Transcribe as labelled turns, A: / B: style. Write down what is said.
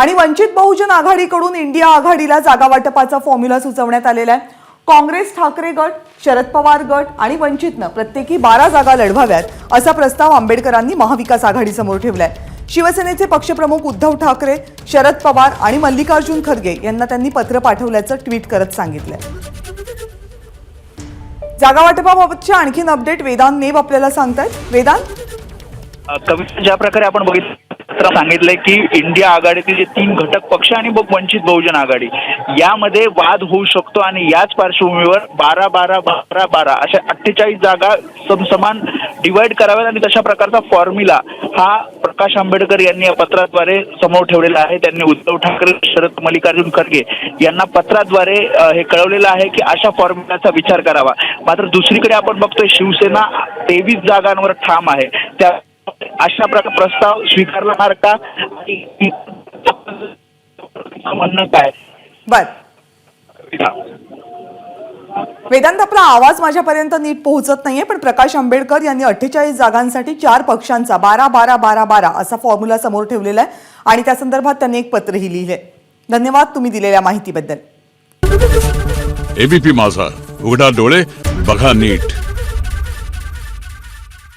A: आणि वंचित बहुजन आघाडीकडून इंडिया आघाडीला जागा वाटपाचा फॉर्म्युला सुचवण्यात आलेला आहे. काँग्रेस ठाकरे गट शरद पवार गट आणि वंचितनं प्रत्येकी बारा जागा लढवाव्यात असा प्रस्ताव आंबेडकरांनी महाविकास आघाडीसमोर ठेवलाय. शिवसेनेचे पक्षप्रमुख उद्धव ठाकरे शरद पवार आणि मल्लिकार्जुन खरगे यांना त्यांनी पत्र पाठवल्याचं ट्विट करत सांगितलंय. जागा वाटपाबाबतचे आणखीन अपडेट वेदांत नेब आपल्याला सांगतायत. वेदांत?
B: ज्या प्रकारे आपण बघितलं तर सांगितलंय की इंडिया आघाडीतील जे तीन घटक पक्ष आणि मग वंचित बहुजन आघाडी यामध्ये वाद होऊ शकतो आणि याच पार्श्वभूमीवर बारा बारा बारा बारा अशा अठ्ठेचाळीस जागा समसमान डिवाइड कराव्यात आणि तशा प्रकारचा फॉर्म्युला हा प्रकाश आंबेडकर यांनी या पत्राद्वारे समोर ठेवलेला आहे. त्यांनी उद्धव ठाकरे शरद मल्लिकार्जुन खरगे यांना पत्राद्वारे हे कळवलेलं आहे की अशा फॉर्म्युलाचा विचार करावा. मात्र दुसरीकडे आपण बघतोय शिवसेना तेवीस जागांवर ठाम आहे. त्या अशा प्रकार प्रस्ताव स्वीकारणार का? आणि म्हणणं काय?
A: बर. वेदांत आपला आवाज माझ्यापर्यंत नीट पोहोचत नाहीये पण प्रकाश आंबेडकर यांनी अठ्ठेचाळीस जागांसाठी चार पक्षांचा बारा बारा बारा बारा असा फॉर्म्युला समोर ठेवलेला आहे. आणि त्या संदर्भात त्यांनी एक पत्रही लिहिले धन्यवाद तुम्ही दिलेल्या माहितीबद्दल.
C: एबीपी माझा उघडा डोळे बघा नीट.